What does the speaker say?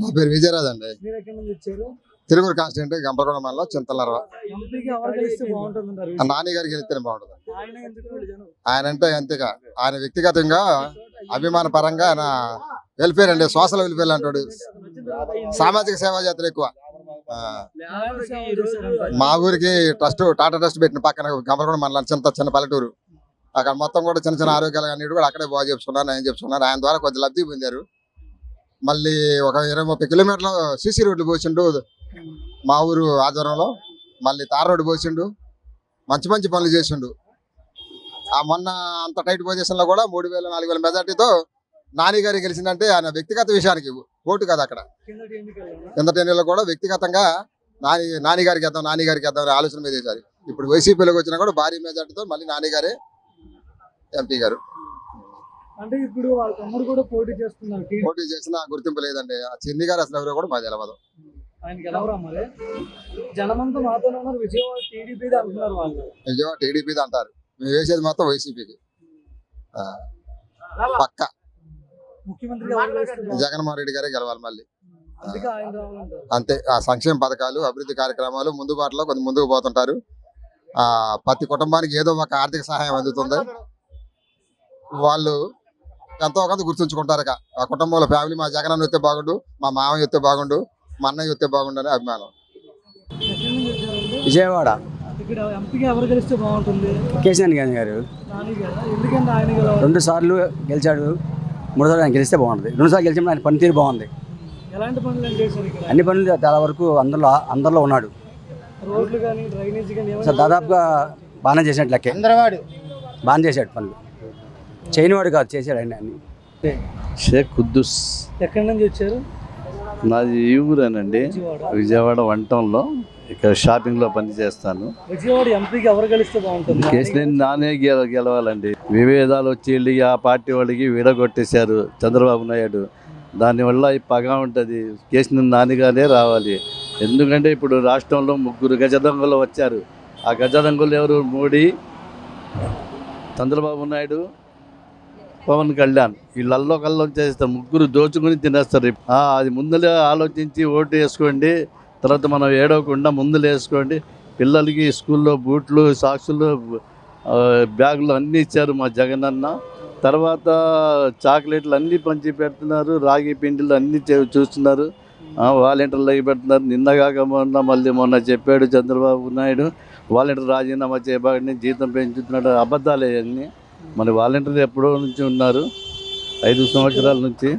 నా పేరు విజయరాజ్ అండి. తిరుగురు కాన్స్టిట్యూంట్ గంపలగొండ మండలం చింతలరవ నాని గారికి వెళ్తేనే బాగుంటుంది. ఆయన అంటే అంతేగా. ఆయన వ్యక్తిగతంగా అభిమాన పరంగా ఆయన వెల్ఫేర్ అండి. సోషల్ వెల్ఫేర్ అంటాడు సామాజిక సేవా చేస్తారు ఎక్కువ? మా ఊరికి ట్రస్ట్ టాటా ట్రస్ట్ పెట్టిన పక్కన గంపలగొండ మండలం చిన్న చిన్న పల్లెటూరు. అక్కడ మొత్తం కూడా చిన్న చిన్న ఆరోగ్యాలు అన్నిటి కూడా అక్కడే బాగా చెప్పుకున్నారు ఆయన చెప్పుకున్నారు ఆయన ద్వారా కొద్ది లబ్ధి పొందారు. మళ్ళీ ఒక ఇరవై ముప్పై కిలోమీటర్ల సిసి రోడ్లు పోసిండు. మా ఊరు ఆధ్వర్యంలో మళ్ళీ తార్ రోడ్డు పోసిండు. మంచి మంచి పనులు చేసిండు. ఆ మొన్న అంత టైట్ పొజిషన్లో కూడా మూడు వేల నాలుగు వేల మెజార్టీతో నానిగారి గెలిచిందంటే ఆయన వ్యక్తిగత విషయానికి ఓటు కదా అక్కడ. కిందటి ఎన్నికల్లో కూడా వ్యక్తిగతంగా నాని నాని గారికి వేద్దాం నాని గారికి వేద్దాం అనే ఆలోచన మీద చేశారు ఇప్పుడు వైసీపీలోకి వచ్చినా కూడా భారీ మెజార్టీతో మళ్ళీ నానిగారే ఎంపీ గారు. అంటే ఇప్పుడు వాళ్ళ తమ్ముడు కూడా పోటీ చేస్తున్నారు. పోటీ చేసిన గుర్తింపు లేదండి. ఆ చిన్ని గారు అసలు ఎవరో కూడా మాకు తెలియదు ఆయనకి మరి? జనమంతా మాతోనే ఉన్నారు. విజయవాడ టీడీపీ అంటున్నారు వాళ్ళు. టీడీపీ అంటారు. మేము వేసేది మొత్తం వైసీపీకి. పక్క. బాగుంటుంది? జగన్మోహన్ రెడ్డి గారే గెలవాలి మళ్ళీ. అంతే. ఆ సంక్షేమ పథకాలు అభివృద్ధి కార్యక్రమాలు ముందు బాటలో కొంచెం ముందుకు పోతుంటారు. ఆ ప్రతి కుటుంబానికి ఏదో ఒక ఆర్థిక సహాయం అందుతుంది. వాళ్ళు ఎంతో కొంత గుర్తుంచుకుంటారు. ఆ కుటుంబంలో ఫ్యామిలీ మా జగన్ అన్న వస్తే బాగుండు మా మామయ్య వస్తే బాగుండు మా అన్నయ్య వస్తే బాగుండు అనే అభిమానం. విజయవాడ? ఇక్కడ ఎంపీకి ఎవరు గెలిస్తే బాగుంటుంది? కేసీఆర్ గాంధీ గారు. నాని గారా. ఎందుకంటే ఆయన గెలవాలి రెండు సార్లు గెలిచాడు మూడోసారి ఆయన గెలిస్తే బాగుంటుంది రెండు సార్లు గెలిచినప్పుడు ఆయన పనితీరు బాగుంది. ఎలాంటి పనులు ఏం చేశారు ఇక్కడ? అన్ని పనులు చాలా వరకు అందరిలో అందరిలో ఉన్నాడు. దాదాపుగా బాగానే చేసినట్టు లెక్కే బాగానే చేశాడు పనులు. చేయనివాడు కాదు చేశాడు ఆయన అన్ని. షేక్ కుద్దుస్. ఎక్కడి నుంచి వచ్చారు? నాది ఈ ఊరేనండి. విజయవాడ. వంటంలో ఇక్కడ షాపింగ్లో పని చేస్తాను విజయవాడ ఎంపీకి ఎవరు గెలిస్తే బాగుంటుంది? కేసీఆర్ నానే గెల గెలవాలండి. విభేదాలు వచ్చి వెళ్ళి ఆ పార్టీ వాళ్ళకి విడగొట్టేశారు చంద్రబాబు నాయుడు. దానివల్ల ఈ పగ ఉంటుంది. కేసీఆర్ నానిగానే రావాలి. ఎందుకంటే ఇప్పుడు రాష్ట్రంలో ముగ్గురు గజదొంగలు వచ్చారు. ఆ గజదొంగలు ఎవరు? మోడీ చంద్రబాబు నాయుడు పవన్ కళ్యాణ్. వీళ్ళల్లో కల్లం చేస్తారు ముగ్గురు దోచుకుని తినేస్తారు. అది ముందులే ఆలోచించి ఓటు వేసుకోండి. తర్వాత మనం ఏడవకుండా ముందులు వేసుకోండి. పిల్లలకి స్కూల్లో బూట్లు సాక్సులు బ్యాగులు అన్నీ ఇచ్చారు మా జగన్ అన్న. తర్వాత చాక్లెట్లు అన్నీ పంచి పెడుతున్నారు. రాగి పిండిలు అన్నీ చూస్తున్నారు. వాలంటీర్లకి పెడుతున్నారు. నిన్నగాక మొన్న మళ్ళీ మొన్న చెప్పాడు చంద్రబాబు నాయుడు. వాలంటీర్ రాజీనామా చేయబాగని జీతం పెంచుతున్నాడు. అబద్ధాలే అన్నీ మన వాలంటీర్లు ఎప్పుడో నుంచి ఉన్నారు? ఐదు సంవత్సరాల నుంచి.